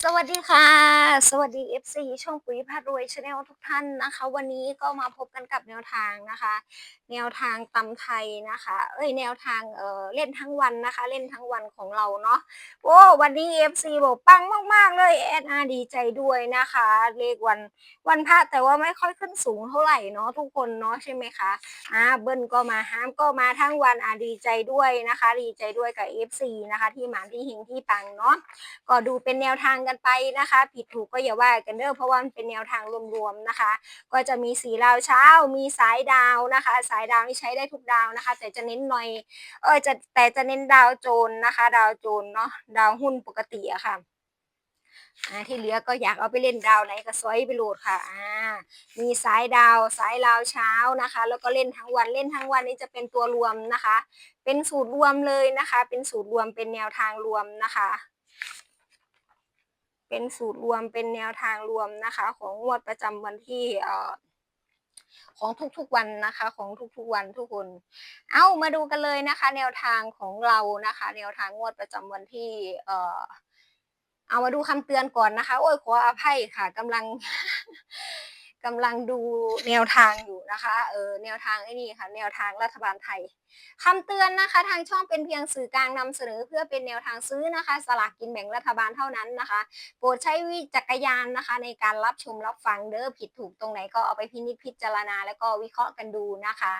สวัสดีค่ะ สวัสดี FC ช่องปุ๋ยพารวยชาแนลทุกท่านนะคะ วันนี้ก็มาพบกันกับแนวทางนะคะ แนวทางตำไทยนะคะ เอ้ยแนวทางเออเล่นทั้งวันนะคะ เล่นทั้งวันของเราเนาะโอ้วันนี้ FC บอกปังมากๆเลยแอดอาดีใจด้วยนะคะ เลขวันวันพระแต่ว่าไม่ค่อยขึ้นสูงเท่าไหร่เนาะทุกคนเนาะใช่ไหมคะอ่าเบิ้ลก็มาห้ามก็มาทั้งวันอาดีใจด้วยนะคะ ดีใจด้วยกับ FC นะคะ ที่หมานที่เฮงที่ปังเนาะก็ดูเป็นแนวทางกันไปนะคะ ผิดถูกก็อย่าว่ากันเด้อเพราะว่ามันเป็นแนวทางรวมๆนะคะ ก็จะมีสีดาวเช้า มีสายดาวนะคะ สายดาวนี่ใช้ได้ทุกดาวนะคะ แต่จะเน้นหน่อยเออจะแต่จะเน้นดาวโจรนะคะ ดาวโจรเนาะดาวหุ้นปกติอะค่ะอ่าที่เหลือก็อยากเอาไปเล่นดาวไหนก็ซอยไปโหลดค่ะอ่ามีสายดาวสายลาวเช้านะคะ แล้วก็เล่นทั้งวันเล่นทั้งวันนี้จะเป็นตัวรวมนะคะ เป็นสูตรรวมเลยนะคะ เป็นสูตรรวมเป็นแนวทางรวมนะคะ เป็นสูตรรวมเป็นแนวทางรวมนะคะ ของงวดประจำวันที่เออของทุกๆวันนะคะ ของทุกๆวันทุกคน เอามาดูกันเลยนะคะ แนวทางของเรานะคะ แนวทางงวดประจำวันที่เอ่อเอามาดูคำเตือนก่อนนะคะ โอ้ยขออภัยค่ะกำลังกำลังดูแนวทางอยู่นะคะ เออแนวทางไอ้นี่ค่ะ แนวทางรัฐบาลไทย คำเตือนนะคะ ทางช่องเป็นเพียงสื่อกลางนำเสนอเพื่อเป็นแนวทางซื้อนะคะ สลากกินแบ่งรัฐบาลเท่านั้นนะคะ โปรดใช้วิจารณญาณนะคะ ในการรับชมรับฟังเด้อผิดถูกตรงไหนก็เอาไปพินิจพิจารณา แล้วก็วิเคราะห์กันดูนะคะ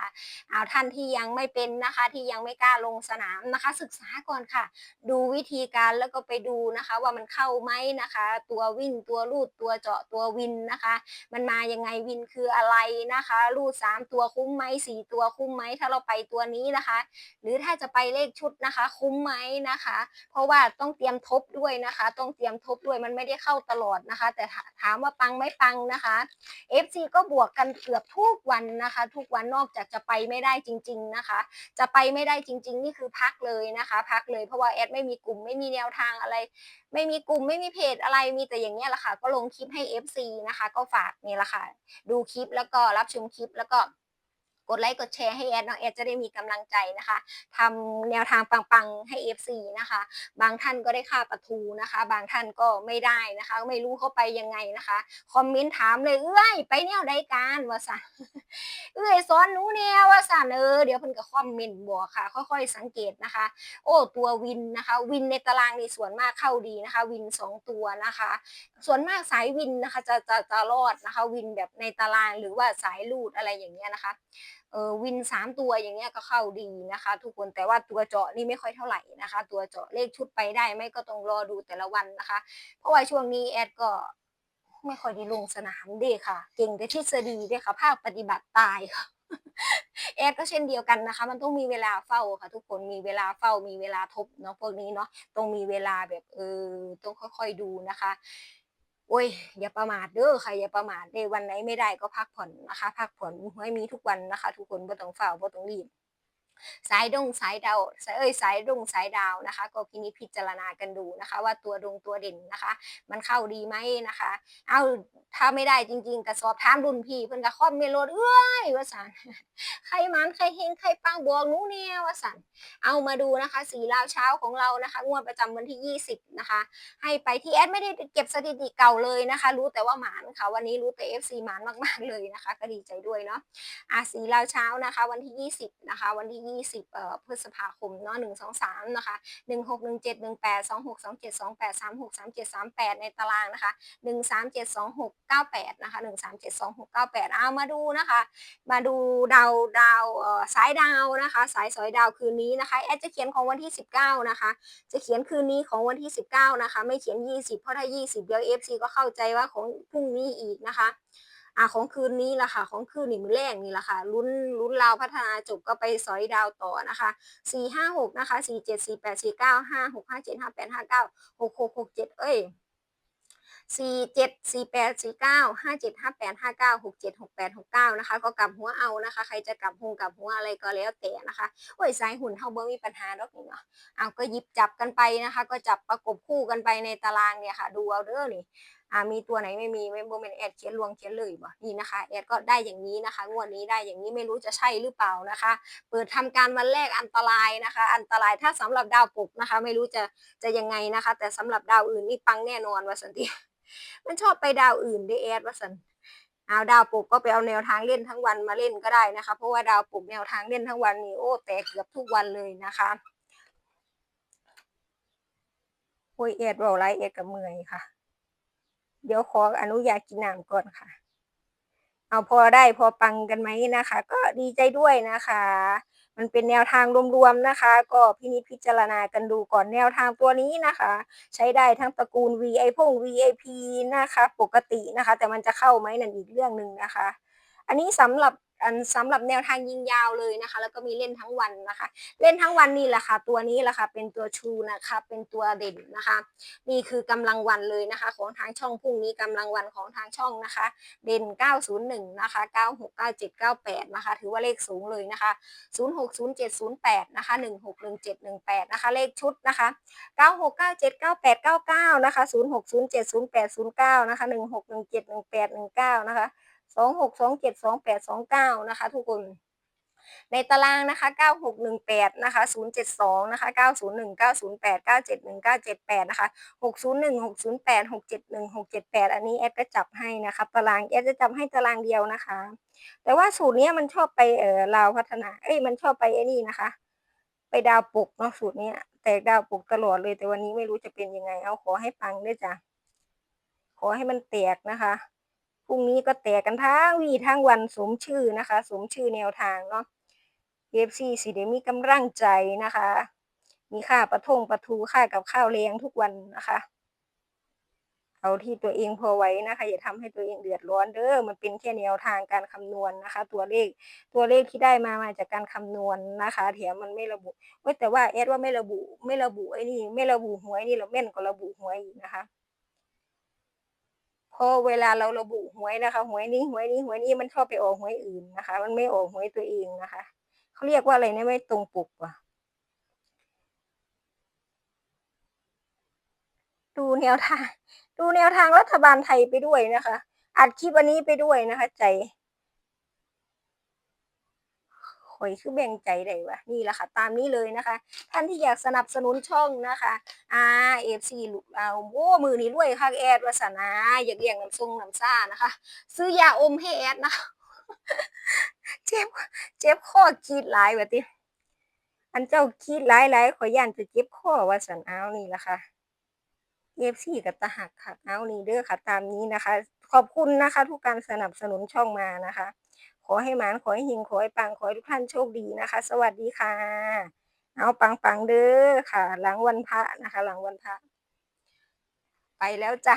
เอาท่านที่ยังไม่เป็นนะคะ ที่ยังไม่กล้าลงสนามนะคะ ศึกษาก่อนค่ะ ดูวิธีการแล้วก็ไปดูนะคะ ว่ามันเข้าไหมนะคะ ตัววิ่งตัวลูดตัวเจาะตัววินนะคะ มันมายังไงวินคืออะไรนะคะรูดสามตัวคุ้มไหมสี่ตัวคุ้มไหมถ้าเราไปตัวนี้นะคะ หรือถ้าจะไปเลขชุดนะคะ คุ้มไหมนะคะ เพราะว่าต้องเตรียมทบด้วยนะคะ ต้องเตรียมทบด้วยมันไม่ได้เข้าตลอดนะคะ แต่ถามว่าปังไม่ปังนะคะ FC ก็บวกกันเกือบทุกวันนะคะ ทุกวันนอกจากจะไปไม่ได้จริง ๆนะคะ จะไปไม่ได้จริง ๆ นี่คือพักเลยนะคะ พักเลยเพราะว่าแอดไม่มีกลุ่มไม่มีแนวทางอะไร ไม่มีกลุ่มไม่มีเพจอะไรมีแต่อย่างเงี้ยแหละค่ะ ก็ลงคลิปให้ FC นะคะ ก็ฝากนี่แหละค่ะ ดูคลิปแล้วก็รับชมคลิปแล้วก็ ดไลค์กดแชร์ให้แอดเนาะแอดจะได้มีกำลังใจนะคะทำแนวทางปังๆให้ FC นะคะ บางท่านก็ได้ค่าประทูนะคะ บางท่านก็ไม่ได้นะคะไม่รู้เข้าไปยังไงนะคะคอมเมนต์ถามเลยเอ้ยไปแนวใดการว่าสันเอ้ยสอนหนูแนวว่าสันเออเดี๋ยวเพิ่นก็คอมเมนต์บอกค่ะ ค่อยๆสังเกตนะคะ โอ้ตัววินนะคะ วินในตารางนี่ส่วนมากเข้าดีนะคะ วินสองตัวนะคะ ส่วนมากสายวินนะคะจะจะจะรอดนะคะ วินแบบในตารางหรือว่าสายลูดอะไรอย่างเงี้ยนะคะ เออวินสามตัวอย่างเงี้ยก็เข้าดีนะคะ ทุกคนแต่ว่าตัวเจาะนี่ไม่ค่อยเท่าไหร่นะคะ ตัวเจาะเลขชุดไปได้ไหม่ก็ต้องรอดูแต่ละวันนะคะ เพราะว่าช่วงนี้แอดก็ไม่ค่อยได้ลงสนามเด้ค่ะ เก่งแต่ทฤษฎีเด้ค่ะ ภาคปฏิบัติตายค่ะแอดก็เช่นเดียวกันนะคะ มันต้องมีเวลาเฝ้าค่ะ ทุกคนมีเวลาเฝ้ามีเวลาทบเนาะพวกนี้เนาะต้องมีเวลาแบบเออต้องค่อย ๆดูนะคะ โอ้ยอย่าประมาทเด้อค่ะอย่าประมาทเด้วันไหนไม่ได้ก็พักผ่อนนะคะ พักผ่อนให้มีทุกวันนะคะ ทุกคนบ่ต้องเฝ้าบ่ต้องรีบสายดงสายดาวสายเอ้ยสายดงสายดาวนะคะ ก็พินิจพิจารณากันดูนะคะ ว่าตัวดงตัวเด่นนะคะ มันเข้าดีไหมนะคะ เอา ถ้าไม่ได้จริงๆก็สอบถามรุ่นพี่เพิ่นก็คอมเมนต์โลดเอ้ยว่าซั่นใครมันใครเฮงใครปังบอกหนูแน่ว่าซั่นเอามาดูนะคะ สีลาวเช้าของเรานะคะ งวดประจำวันที่ 20 นะคะ ให้ไปที่แอดไม่ได้เก็บสถิติเก่าเลยนะคะ รู้แต่ว่าหมานค่ะ วันนี้รู้แต่ FC หมานมากๆเลยนะคะ ก็ดีใจด้วยเนาะอะสีลาวเช้านะคะ วันที่ 20 นะคะ วันที่ 20เอ่อพฤษภาคมเนาะ1 2 3 นะคะ 16 17 18 26 27 28 36 37 38 ในตารางนะคะ 1 3 7 2 6 9 8นะคะ1 3 7 2 6 9 8เอามาดูนะคะ มาดูดาวดาวสายดาวนะคะ สายสอยดาวคืนนี้นะคะแอดจะเขียนของวันที่ 19 นะคะ จะเขียนคืนนี้ของวันที่ 19 นะคะ ไม่เขียน 20 เพราะถ้า 20 เดี๋ยว FC ก็เข้าใจว่าของพรุ่งนี้อีกนะคะอ่าของคืนนี้ละค่ะ ของคืนนี่มือแรกนี่ละค่ะลุ้นลุ้นลาวพัฒนาจบก็ไปสอยดาวต่อนะคะสี่ห้าหกนะคะสี่เจ็ดสี่แปดสี่เก้าห้าหกห้าเจ็ดห้าแปดห้าเก้าหกหกหกเจ็ดเอ้ย สี่เจ็ดสี่แปดสี่เก้าห้าเจ็ดห้าแปดห้าเก้าหกเจ็ดหกแปดหกเก้านะคะ ก็กลับหัวเอานะคะ ใครจะกลับหงกลับหัวอะไรก็แล้วแต่นะคะโอ้ยสายหุ่นเท่าเบอร์มีปัญหาดอกนี่เนาะเอาก็หยิบจับกันไปนะคะ ก็จับประกบคู่กันไปในตารางเนี่ยค่ะ ดูเอาเด้อนี่อ่ามีตัวไหนไม่มีไม่โมเมนแอดเขียนลวงเขียนเลยบ่นี่นะคะแอดก็ได้อย่างนี้นะคะงวดนี้ได้อย่างนี้ไม่รู้จะใช่หรือเปล่านะคะ เปิดทำการวันแรกอันตรายนะคะ อันตรายถ้าสำหรับดาวปุกนะคะ ไม่รู้จะจะยังไงนะคะ แต่สำหรับดาวอื่นนี่ปังแน่นอนวะสันติ มันชอบไปดาวอื่นได้แอดวะสันเอาดาวปุกก็ไปเอาแนวทางเล่นทั้งวันมาเล่นก็ได้นะคะ เพราะว่าดาวปุกแนวทางเล่นทั้งวันนี่โอ้แตกเกือบทุกวันเลยนะคะโอ้ยเอ็ดบอกไรเอ็ดกับเมื่อยค่ะ เดี๋ยวขออนุญาตกินน้ำก่อนค่ะ เอาพอได้พอปังกันไหมนะคะ ก็ดีใจด้วยนะคะ มันเป็นแนวทางรวมๆนะคะ ก็พินิจพิจารณากันดูก่อนแนวทางตัวนี้นะคะ ใช้ได้ทั้งตระกูล VI พง VIP นะคะ ปกตินะคะ แต่มันจะเข้าไหมนั่นอีกเรื่องหนึ่งนะคะ อันนี้สำหรับ สำหรับแนวทางยิงยาวเลยนะคะ แล้วก็มีเล่นทั้งวันนะคะ เล่นทั้งวันนี่แหละค่ะ ตัวนี้แหละค่ะ เป็นตัวชูนะคะ เป็นตัวเด่นนะคะ นี่คือกำลังวันเลยนะคะ ของทางช่องพรุ่งนี้กำลังวันของทางช่องนะคะ เด่น 901 นะคะ 96 97 98 นะคะ ถือว่าเลขสูงเลยนะคะ 060708 นะคะ 161718 นะคะ เลขชุดนะคะ 96979899 นะคะ 06070809 นะคะ 16171819 นะคะ 26272829นะคะทุกคนในตารางนะคะ 9618 นะคะ 072 นะคะ 901 908 971 978 นะคะ 601 608 671 678 อันนี้แอดก็จับให้นะคะ ตารางแอดจะจับให้ตารางเดียวนะคะ แต่ว่าสูตรนี้มันชอบไปเออลาวพัฒนา เอ้ย มันชอบไปไอ้นี่นะคะ ไปดาวปกเนาะสูตรนี้แตกดาวปกตลอดเลย แต่วันนี้ไม่รู้จะเป็นยังไง เอาขอให้ปังด้วยจ้ะ ขอให้มันแตกนะคะ รุ่งนี้ก็แตกกันทั้งวีทั้งวันสมชื่อนะคะ สมชื่อแนวทางเนาะ FC สิเดมีกำลังใจนะคะ มีค่าประทงประทูค่ากับข้าวเลี้ยงทุกวันนะคะเอาที่ตัวเองพอไหว้นะคะอย่าทำให้ตัวเองเดือดร้อนเด้อมันเป็นแค่แนวทางการคำนวณนะคะ ตัวเลขตัวเลขที่ได้มามาจากการคำนวณนะคะแถมมันไม่ระบุเว้ยแต่ว่าแอดว่าไม่ระบุ ไม่ระบุไอ้นี่ ไม่ระบุหวยนี่เราแม่นกว่าระบุหวยอีกนะคะ พอเวลาเราระบุหวยนะคะ หวยนี้หวยนี้หวยนี้มันชอบไปออกหวยอื่นนะคะ มันไม่ออกหวยตัวเองนะคะเขาเรียกว่าอะไรนะไม่ตรงปกว่ะดูแนวทาง ดูแนวทางรัฐบาลไทยไปด้วยนะคะอัดคลิปวันนี้ไปด้วยนะคะ ใจ ข่อยคือแบ่งใจได้วะนี่แหละค่ะ ตามนี้เลยนะคะ ท่านที่อยากสนับสนุนช่องนะคะอ่าเอฟซีลูกเอาโอ้มือนี้รวยค่ะแอดวาสนาอยากเลี้ยงน้ำทรงน้ำซ่านะคะ ซื้อยาอมให้แอดนะเจ็บเจ็บข้อคิดหลายแบบนี้อันเจ้าคิดหลายหลายๆขอยย่านจะเจ็บข้อวาสันเอานี่แหละค่ะเอฟซีกับตะหักค่ะเอานี่เด้อค่ะตามนี้นะคะ ขอบคุณนะคะ ทุกการสนับสนุนช่องมานะคะ ขอให้หมานขอให้หิงขอให้ปังขอให้ทุกท่านโชคดีนะคะ สวัสดีค่ะ เอาปังปังเด้อค่ะ หลังวันพระนะคะ หลังวันพระ ไปแล้วจ้ะ